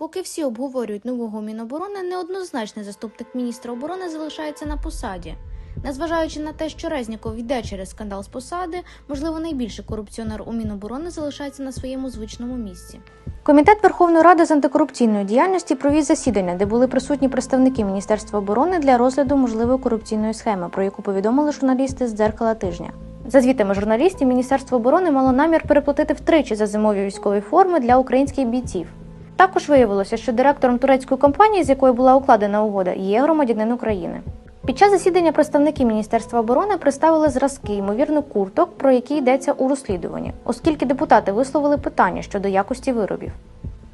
Поки всі обговорюють нового Міноборони, неоднозначний заступник міністра оборони залишається на посаді. Незважаючи на те, що Резніков йде через скандал з посади, можливо, найбільший корупціонер у Міноборони залишається на своєму звичному місці. Комітет Верховної Ради з антикорупційної діяльності провів засідання, де були присутні представники Міністерства оборони для розгляду можливої корупційної схеми, про яку повідомили журналісти з дзеркала тижня. За звітами журналістів, Міністерство оборони мало намір переплатити втричі за зимові військові форми для українських бійців. Також виявилося, що директором турецької компанії, з якою була укладена угода, є громадянин України. Під час засідання представники Міністерства оборони представили зразки, ймовірно, курток, про які йдеться у розслідуванні, оскільки депутати висловили питання щодо якості виробів.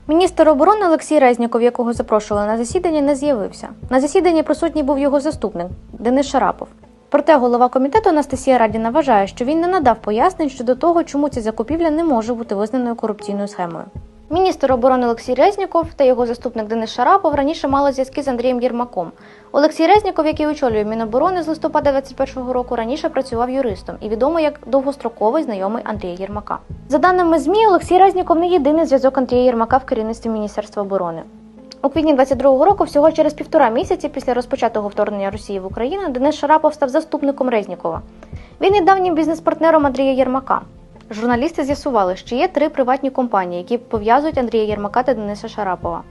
Міністр оборони Олексій Резніков, якого запрошували на засідання, не з'явився. На засіданні присутній був його заступник Денис Шарапов. Проте голова комітету Анастасія Радіна вважає, що він не надав пояснень щодо того, чому ця закупівля не може бути визнаною корупційною схемою. Міністр оборони Олексій Резніков та його заступник Денис Шарапов раніше мали зв'язки з Андрієм Єрмаком. Олексій Резніков, який очолює Міноборони з листопада 2021 року, раніше працював юристом і відомий як довгостроковий знайомий Андрія Єрмака. За даними ЗМІ, Олексій Резніков не єдиний зв'язок Андрія Єрмака в керівництві Міністерства оборони. У квітні 22-го року, всього через півтора місяці після розпочатого вторгнення Росії в Україну, Денис Шарапов став заступником Резнікова. Він є давнім бізнес-партнером Андрія Єрмака. Журналісти з'ясували, що є три приватні компанії, які пов'язують Андрія Єрмака та Дениса Шарапова.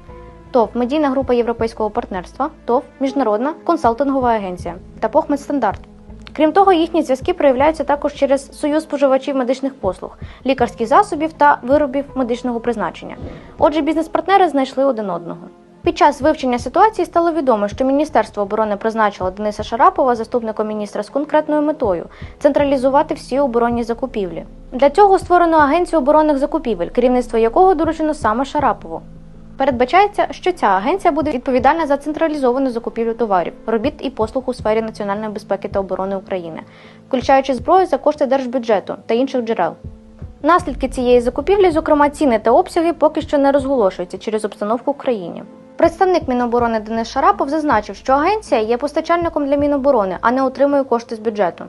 ТОВ Медійна група Європейського партнерства, ТОВ Міжнародна консалтингова агенція та ПОХ Медстандарт. Крім того, їхні зв'язки проявляються також через Союз споживачів медичних послуг, лікарських засобів та виробів медичного призначення. Отже, бізнес-партнери знайшли один одного. Під час вивчення ситуації стало відомо, що Міністерство оборони призначило Дениса Шарапова заступником міністра з конкретною метою централізувати всі оборонні закупівлі. Для цього створено агенцію оборонних закупівель, керівництво якого доручено саме Шарапову. Передбачається, що ця агенція буде відповідальна за централізовану закупівлю товарів, робіт і послуг у сфері національної безпеки та оборони України, включаючи зброю за кошти держбюджету та інших джерел. Наслідки цієї закупівлі, зокрема ціни та обсяги, поки що не розголошуються через обстановку в країні. Представник Міноборони Денис Шарапов зазначив, що агенція є постачальником для Міноборони, а не отримує кошти з бюджету.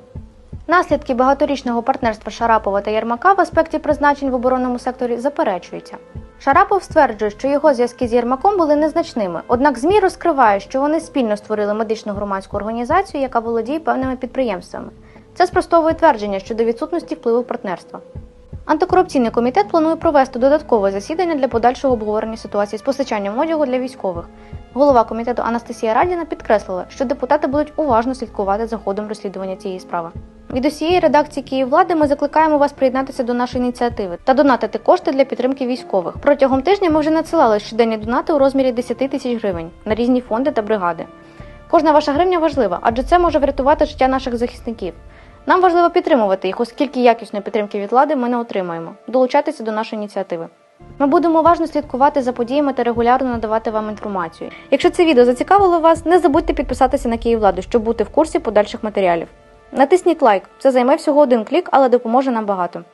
Наслідки багаторічного партнерства Шарапова та Єрмака в аспекті призначень в оборонному секторі заперечуються. Шарапов стверджує, що його зв'язки з Єрмаком були незначними, однак ЗМІ розкриває, що вони спільно створили медичну громадську організацію, яка володіє певними підприємствами. Це спростовує твердження щодо відсутності впливу партнерства. Антикорупційний комітет планує провести додаткове засідання для подальшого обговорення ситуації з постачанням одягу для військових. Голова комітету Анастасія Радіна підкреслила, що депутати будуть уважно слідкувати за ходом розслідування цієї справи. Від усієї редакції Київвлади ми закликаємо вас приєднатися до нашої ініціативи та донатити кошти для підтримки військових. Протягом тижня ми вже надсилали щоденні донати у розмірі 10 тисяч гривень на різні фонди та бригади. Кожна ваша гривня важлива, адже це може врятувати життя наших захисників. Нам важливо підтримувати їх, оскільки якісної підтримки від влади ми не отримаємо. Долучайтеся до нашої ініціативи. Ми будемо уважно слідкувати за подіями та регулярно надавати вам інформацію. Якщо це відео зацікавило вас, не забудьте підписатися на Київладу, щоб бути в курсі подальших матеріалів. Натисніть лайк, це займе всього один клік, але допоможе нам багато.